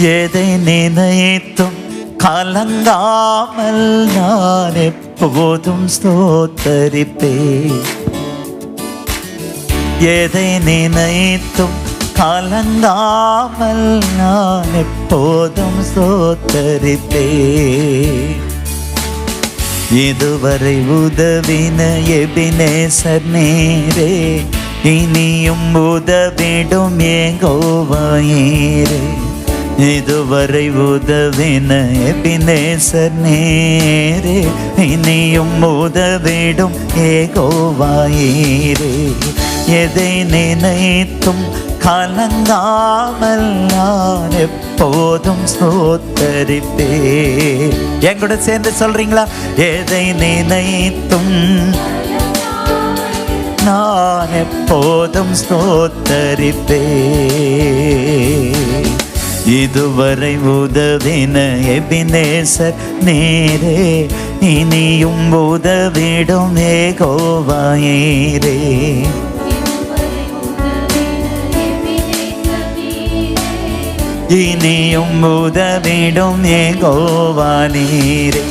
எதை நினைத்தும் கலங்காமல் நான் எப்போதும் ஸ்தோத்தரிப்பேன். எதை நினைத்தும் கலங்காமல் நான் எப்போதும் ஸ்தோத்தரிப்பேன். இதுவரை உதவின எபினேசர் நேரே இனியும் உதவிடும் ஏகோவாயேரே இதுவரை உதவின எபினேசர் நேரே இனியும் உதவிடும் ஏகோவாயேரே எதை நினைத்தும் கலங்காமல் நான் எப்போதும் சோத்தரிப்பே என் கூட சேர்ந்து சொல்றீங்களா எதை நினைத்தும் நான் எப்போதும் ஸ்தோத்தரிப்பே இதுவரை உதவின எபினேசர் நேரே இனியும் உதவிடும் ஏகோவாயிரே இனியும் உதவிடும் ஏகோவா நீரே.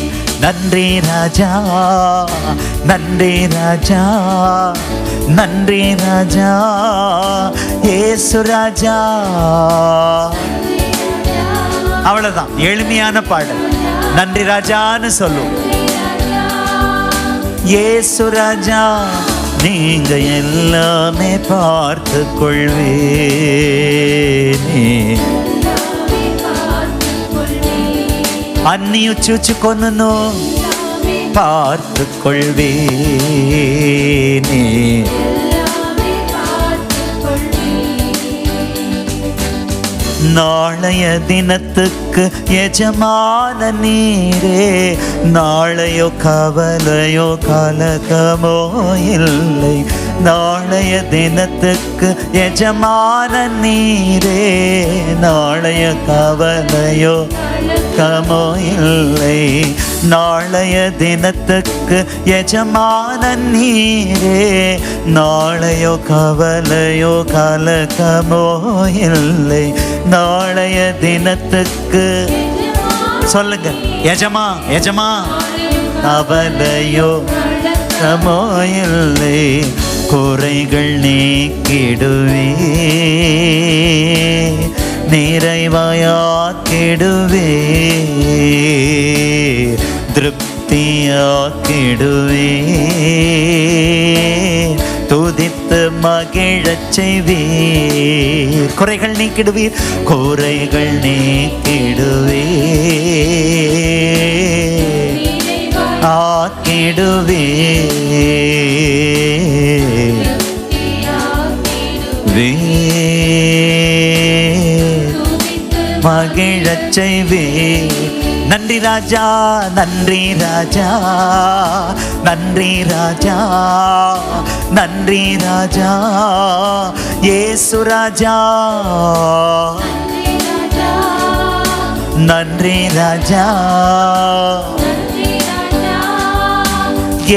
நன்றி ராஜா நன்றி ராஜா நன்றி ராஜா ஏசு ராஜா. அவ்வளவுதான் எளிமையான பாடல் நன்றி ராஜான்னு சொல்லும் ஏசு ராஜா நீங்க எல்லாமே பார்த்து கொள்வேனே అన్నీ చూచుకొనును பார்த்து கொள்வேனே நாளைய தினத்துக்கு எஜமான நீரே நாளையோ கவலையோ கலகமோ இல்லை. நாளைய தினத்துக்கு எஜமான நீரே நாளைய கவலையோ கமோ இல்லை. நாளைய தினத்துக்கு எஜமான நீரே. நாளையோ கவலையோ கலக்கமோ இல்லை. நாளைய தினத்துக்கு சொல்லுங்க. எஜமா எஜமா. கவலையோ கமோ இல்லை. குறைகள் நீக்கிடுவே நிறைவாயாக்கிடுவே திருப்தியாக்கிடுவே துதித்து மகிழச் செய்வீர் குறைகள் நீக்கிடுவீர் குறைகள் நீக்கிடுவீர் ஆக்கிடுவே வே மகிழச் செய்வே நன்றி ராஜா நன்றி ராஜா நன்றி ராஜா நன்றி ராஜா ஏசு ராஜா. நன்றி ராஜா.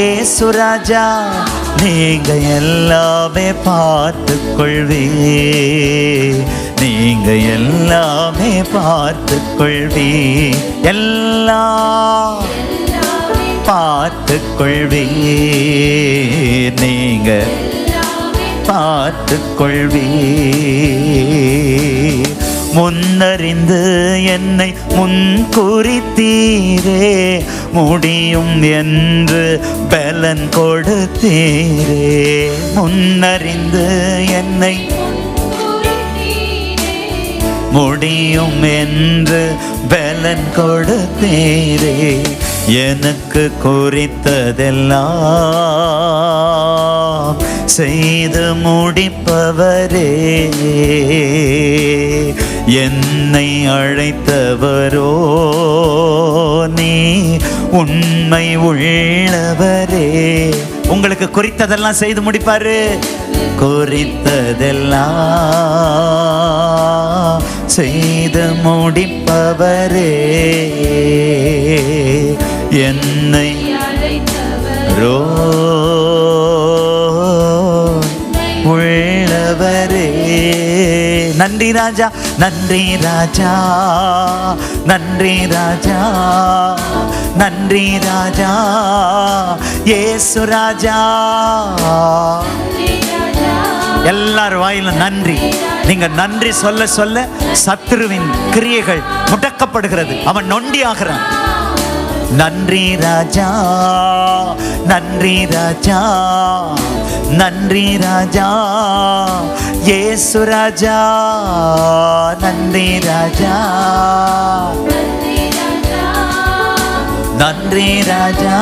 ஏசு ராஜா நீங்க எல்லாமே பார்த்து கொள்வே நீங்க எல்லாமே பார்த்து கொள்வே எல்லாம் பார்த்து கொள்வே நீங்க பார்த்து கொள்வே முன்னறிந்து என்னை முன்குறித்தீரே. முடியும் என்று பலன் கொடுத்தீரே. முன்னறிந்து என்னை முடியும் என்று பலன் கொடுத்தீரே. எனக்கு குறித்ததெல்லாம் செய்து முடிப்பவரே. என்னை அழைத்தவரோ நீ உண்மை உள்ளவரே. உங்களுக்கு குறித்ததெல்லாம் செய்து முடிப்பாரு. குறித்ததெல்லாம் செய்து முடிப்பவரே. என்னை ரோ உள்ளவரே. நன்றி ராஜா நன்றி ராஜா நன்றி ராஜா நன்றி ராஜா ஏசு ராஜா. எல்லார் வாயிலும் நன்றி. நீங்க நன்றி சொல்ல சொல்ல சத்ருவின் கிரியைகள் முடக்கப்படுகிறது. அவன் நொண்டி ஆகிறான். நன்றி ராஜா நன்றி ராஜா நன்றி ராஜா ஏசு ராஜா நன்றி ராஜா. நன்றி ராஜா.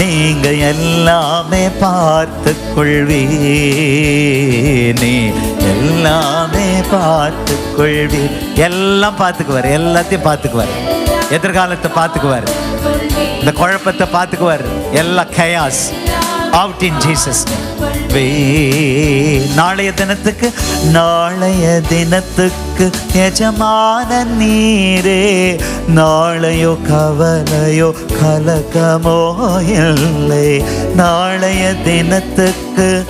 நீங்க எல்லாமே பார்த்து கொள்வீனே எல்லாமே பார்த்து கொள்வி எல்லாம் பார்த்துக்குவார் எல்லாத்தையும் பார்த்துக்குவார். எதிர்காலத்தை பார்த்துக்குவார். இந்த குழப்பத்தை பார்த்துக்குவார். எல்லா கயாஸ் அவுட் இன் ஜீசஸ் நாளைய தினத்துக்கு நாளைய தினத்துக்கு எஜமான நீரே நாளையோ கவலையோ கலக்கமோ இல்லை. நாளைய தினத்துக்கு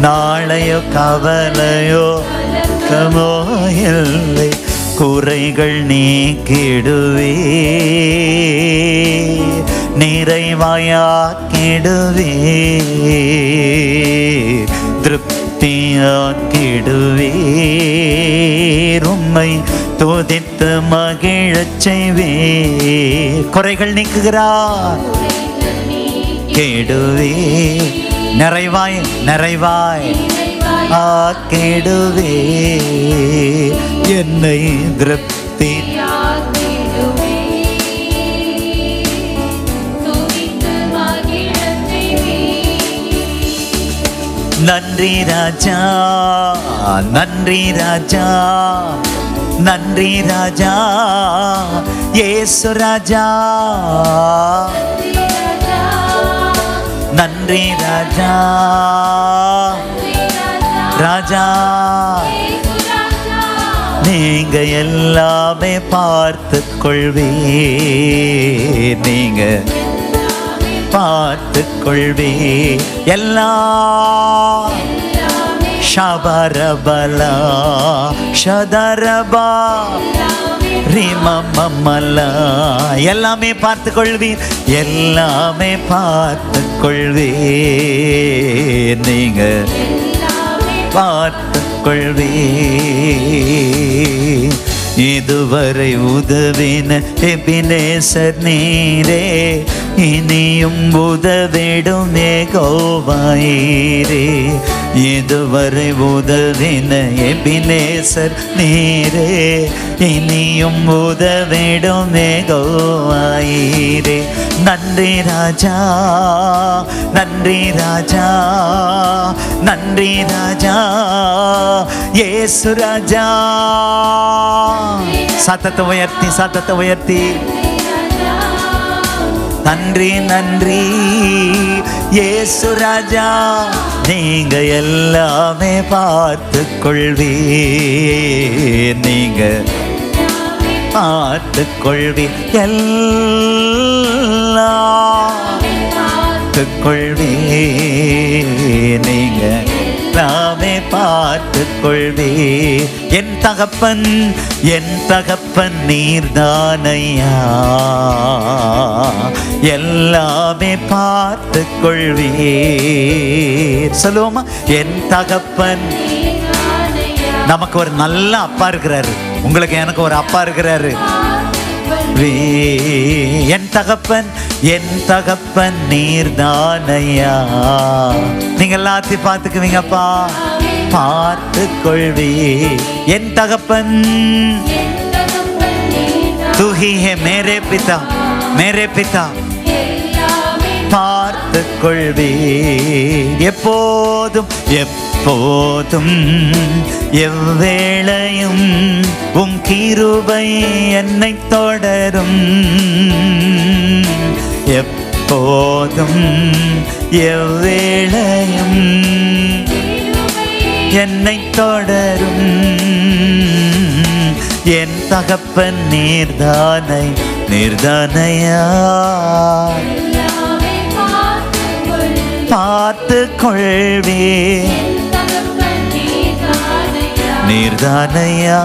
நாளையோ கவலையோ கலக்கமோ இல்லை. குறைகள் நீக்கிடுவே நிறைவாயாக்கிடுவே திருப்தியாக்கிடுவே உம்மை துதித்து மகிழச் செய்வே குறைகள் நீக்குகிறார். கேடுவே நிறைவாய் நிறைவாய் ஆக்கிடுவே என்னை திருப்தி நன்றி ராஜா நன்றி ராஜா நன்றி ராஜா ஏசு ராஜா. நன்றி ராஜா. ராஜா நீங்க எல்லாமே பார்த்து கொள்வே நீங்க பார்த்து கொள்வே எல்லாம் ஷபரபலா ஷதரபா ரிமமமலா. எல்லாமே பார்த்து கொள்வீர் எல்லாமே பார்த்து கொள்வே நீங்க பார்த்து கொள்வே இதுவரை உதவின எபினேசர் நீரே இனியும் உதவிடும் ஏகோவாயிரே. இதுவரை உதவின எபினேசர் நீரே இனியும் உதவிடும் ஏகோவாயிரே. நன்றி ராஜா நன்றி ராஜா நன்றி ராஜா ஏசு ராஜா. சத்தத்தை உயர்த்தி சத்தத்தை உயர்த்தி. நன்றி நன்றி. ஏசு ராஜா நீங்க எல்லாமே பார்த்து கொள்வி நீங்க பார்த்து கொள்வி எல்லாம் பார்த்து கொள்வி நீங்க நாமே பார்த்து கொள்வே என் தகப்பன் என் தகப்பன் நீர்தானையா. எல்லாமே பார்த்து கொள்வீர் சொல்லுவோமா? என் தகப்பன். நமக்கு ஒரு நல்ல அப்பா இருக்கிறாரு. உங்களுக்கு எனக்கு ஒரு அப்பா இருக்கிறாரு. வே- என் தகப்பன் என் தகப்பன் நீர் தானையா நீங்க எல்லாத்தையும் பார்த்துக்குவீங்கப்பா. பார்த்து கொள்வி என் தகப்பன். துஹி ஹே மேரே பிதா மேரே பிதா. பார்த்து கொள்வே எப்போதும் எப்போதும் எவ்வேளையும் உம் கிருபை என்னை தொடரும். எப்போதும் எவ்வேளையும் என்னை தொடரும். என் தகப்பன் நீர்தானை நீர்தானையா? பார்த்து கொள்வே நீர்தானையா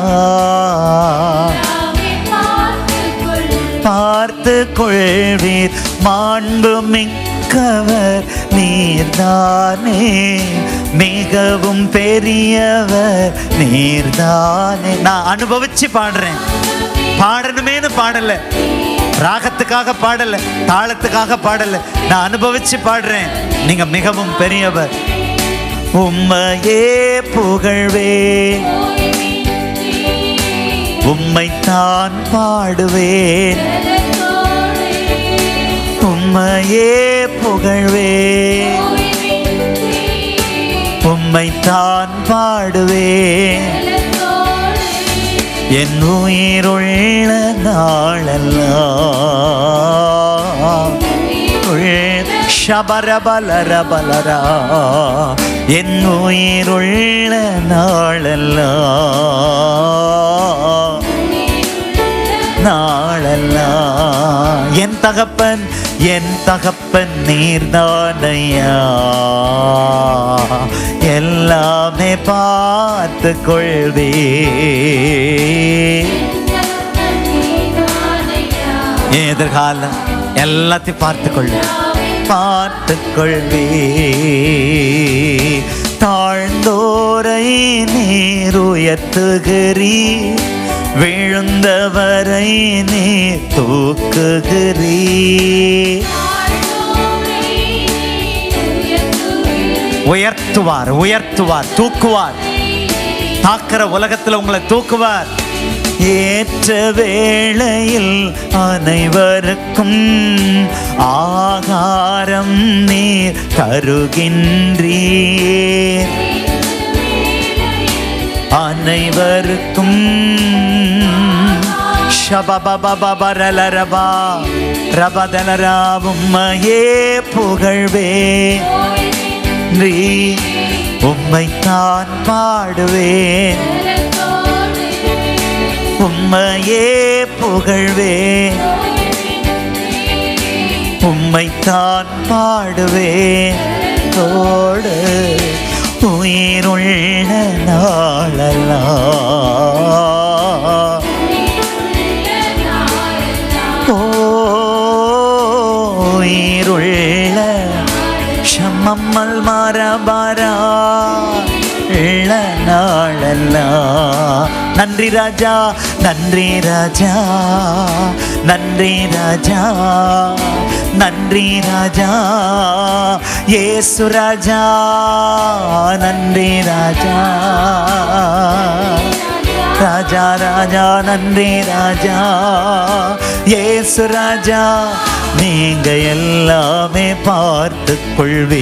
பார்த்து கொள்வீர் மாண்பு மிக்கவர் நீர்தானே மிகவும் பெரியவர் நீர்தானே. நான் அனுபவிச்சு பாடுறேன். பாடணுமேனு பாடல. ராகத்துக்காக பாடல தாளத்துக்காக பாடல. நான் அனுபவிச்சு பாடுறேன். நீங்க மிகவும் பெரியவர். உம்மையே புகழ்வே. உம்மைத்தான் பாடுவேன். உம்மையே புகழ்வே. உம்மைத்தான் பாடுவேன் என் உயிருள்ள நாளெல்லாம் ஷபரபலரபலரா என் உயிருள்ள நாளெல்லாம் தகப்பன் என் தகப்பன் நீர்தானையா எல்லாமே பார்த்து கொள்வே எதிர்காலம் எல்லாத்தையும் பார்த்து கொள்வே பார்த்து கொள்வே தாழ்ந்தோரை நீர் உயர்த்துகிறீ விழுந்தவரை நீ தூக்குகிறீ. உயர்த்துவார் உயர்த்துவார் தூக்குவார். தாக்குற உலகத்தில் உங்களை தூக்குவார். ஏற்ற வேளையில் அனைவருக்கும் ஆகாரம் நீர் தருகின்றீர். அனைவருக்கும் ஷபபபபரலரபா ரபதலரா உம்மையே புகழ்வே நீ உம்மைத்தான் பாடுவேன் உம்மையே புகழ்வேன் உம்மைத்தான் பாடுவேன் தோடு உயிருள்ள நாளெல்லாம் உயிருள்ள ஷம்மம்மல் மரபரா இள்ள நாளெல்லாம் நன்றி ராஜா நன்றி ராஜா நன்றி ராஜா நன்றி ராஜா ஏசு ராஜா நன்றி ராஜா ராஜா ராஜா நன்றி ராஜா. ஏசு ராஜா நீங்க எல்லாமே பார்த்து கொள்வீர்.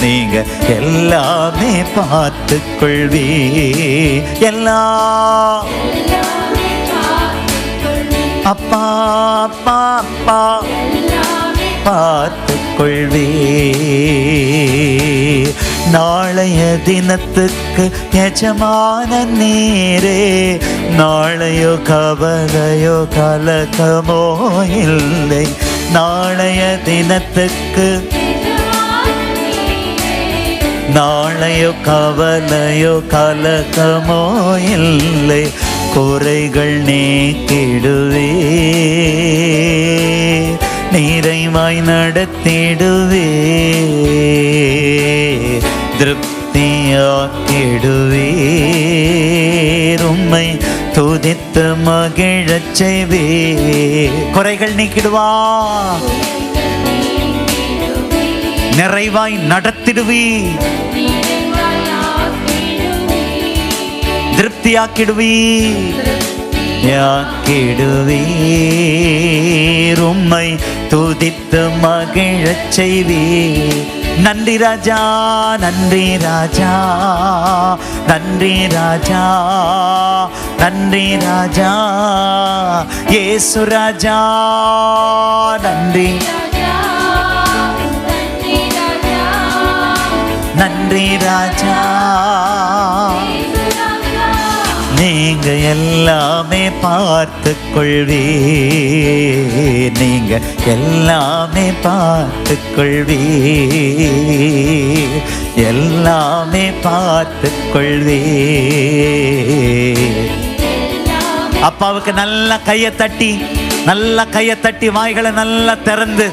நீங்க எல்லாமே பார்த்து கொள்வீர். எல்லா அப்பா அப்பா அப்பா. பார்த்து கொள்வீர். நாளைய தினத்துக்கு எஜமான நீரே நாளையோ கவலையோ கலக்கமோ இல்லை. நாளைய தினத்துக்கு நாளையோ கவலையோ கலக்கமோ இல்லை. குறைகள் நீக்கிடுவே நிறைவாய் நடத்திடு திருப்தியாக்கிடுவே உம்மை துதித்து மகிழச் செய்வே குறைகள் நீக்கிடுவா. நிறைவாய் நடத்திடுவீ திருப்தியாக்கிடுவி யாக்கிடுவீர். உம்மை துதித்து மகிழச் செய்வீர். நன்றி ராஜா நன்றி ராஜா நன்றி ராஜா நன்றி ராஜா இயேசு ராஜா நன்றி நன்றி ராஜா நீங்க எல்லாமே பார்த்து கொள்வே நீங்க எல்லாமே பார்த்து கொள்வே எல்லாமே பார்த்து கொள்வே அப்பாவுக்கு நல்லா கையை தட்டி. நல்லா கையை தட்டி வாய்களை நல்லா திறந்து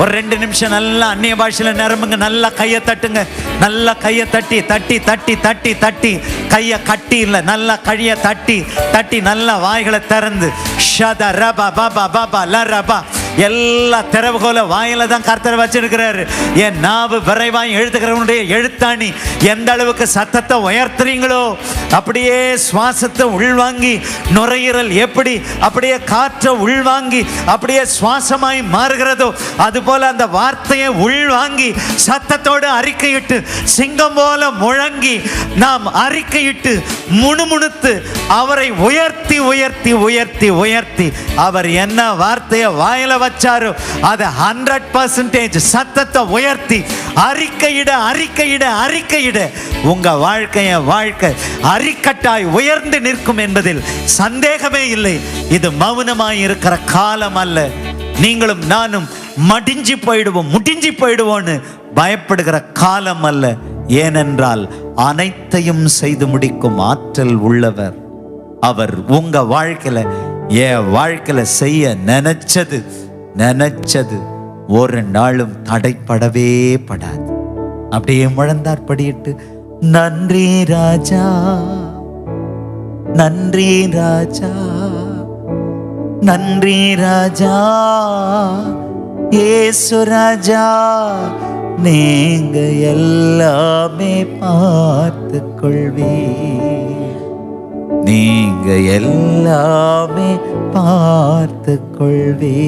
ஒரு ரெண்டு நிமிஷம் நல்லா அந்நிய பாஷையில் நிரம்புங்க நல்லா கையை தட்டுங்க. நல்லா கையை தட்டி தட்டி தட்டி தட்டி தட்டி கையை கட்டி இல்லை நல்லா கையை தட்டி தட்டி நல்லா வாய்களை திறந்து ஷத ரபா பாபா பாபா ல ரபா எல்லா திறவுகோல வாயில தான் கர்த்தர் வச்சிருக்கிறாரு. என் நாவு விரைவாய் எழுதுகிறவனுடைய எழுத்தாணி எந்த அளவுக்கு சத்தத்தை உயர்த்துறீங்களோ அப்படியே சுவாசத்தை உள்வாங்கி நுரையீரல் எப்படி அப்படியே காற்றை உள்வாங்கி அப்படியே சுவாசமாய் மாறுகிறதோ அதுபோல அந்த வார்த்தையை உள்வாங்கி சத்தத்தோடு அறிக்கையிட்டு சிங்கம் போல முழங்கி நாம் அறிக்கையிட்டு முணுமுணுத்து அவரை உயர்த்தி உயர்த்தி உயர்த்தி உயர்த்தி அவர் என்ன வார்த்தையை வாயில வச்சாரோ. அதை ஹண்ட்ரட் பர்சன்டேஜ் சத்தத்தை உயர்த்தி அறிக்கையிட அறிக்கையிட அறிக்கையிட உங்க வாழ்க்கைய வாழ்க்கை அறிக்கட்டாய் உயர்ந்து நிற்கும் என்பதில் சந்தேகமே இல்லை. இது மௌனமாய் இருக்கிற காலம் அல்ல. நீங்களும் நானும் மடிஞ்சு போயிடுவோம் முடிஞ்சு போயிடுவோன்னு பயப்படுகிற காலம் அல்ல. ஏனென்றால் அனைத்தையும் செய்து முடிக்கும் ஆற்றல் உள்ளவர். அவர் உங்க வாழ்க்கையில என் வாழ்க்கையில செய்ய நினைச்சது. நினைச்சது ஒரு நாளும் தடைப்படவே படாது. அப்படியே முழந்தார் படியிட்டு நன்றி ராஜா நன்றி ராஜா நன்றி ராஜா ஏசு ராஜா நீங்க எல்லாமே பார்த்து கொள்வீர். நீங்க எல்லாமே பார்த்து கொள்வே